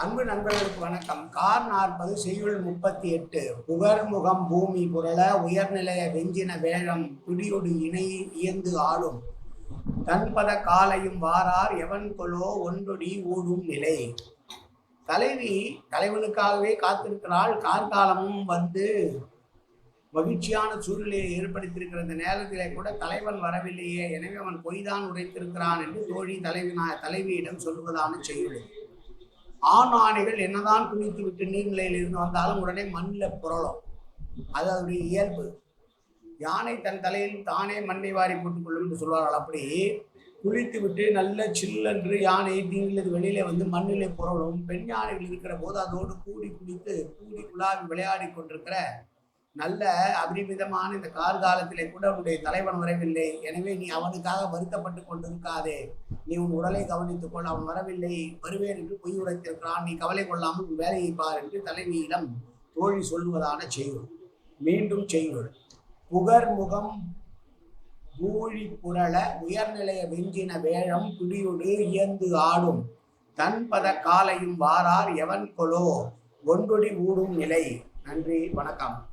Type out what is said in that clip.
அன்பு நண்பர்களுக்கு வணக்கம். கார் நாற்பது செய்யுள் முப்பத்தி எட்டு. புகர்முகம் பூமி புரள உயர்நிலைய வெஞ்சின வேழம் பிடியொடு இணை இயந்து ஆளும். தன்பத காலையும் வாரார் எவன் கொலோ ஒன்றொடி ஊடும் நிலை. தலைவி தலைவனுக்காகவே காத்திருக்கிறாள். கார்காலமும் வந்து மகிழ்ச்சியான சூழ்நிலையை ஏற்படுத்தியிருக்கிற இந்த நேரத்திலே கூட தலைவன் வரவில்லையே. எனவே அவன் பொய்தான் உரைத்திருக்கிறான் என்று தோழி தலைவி தலைவியிடம் சொல்வதான செய்யுள். ஆண் ஆணைகள் என்னதான் குளித்து விட்டு நீர்நிலையில் இருந்து வந்தாலும் உடனே மண்ணில் புரளும். அது அதனுடைய இயல்பு. யானை தன் தலையில் தானே மண்ணை வாரி போட்டுக்கொள்ளும் என்று சொல்வார்கள். அப்படி குளித்து விட்டு நல்ல சில்லன்று யானை நீங்களது வெளியிலே வந்து மண்ணிலே புரளும். பெண் யானைகள் இருக்கிற போது அதோடு கூடி குளித்து கூடி குழாவி விளையாடி கொண்டிருக்கிற நல்ல அபரிமிதமான இந்த கார்காலத்திலே கூட உன்னுடைய தலைவன் வரவில்லை. எனவே நீ அவனுக்காக வருத்தப்பட்டு கொண்டிருக்காதே. நீ உன் உடலை கவனித்துக் கொள். அவன் வரவில்லை. வருவேன் என்று பொய் உரைத்திருக்கிறான். நீ கவலை கொள்ளாமல் உன் வேலையை பார் என்று தலைவியிடம் தோழி சொல்லுவதான செய்யுள். மீண்டும் செய்யுள். புகர் முகம் பூழி புரள உயர்நிலைய வெஞ்சின வேழம் பிடியொடு இயந்து ஆடும். தன்பத காலையும் வாரார் எவன் கொலோ? ஒன்றொடி ஊடும் நிலை. நன்றி. வணக்கம்.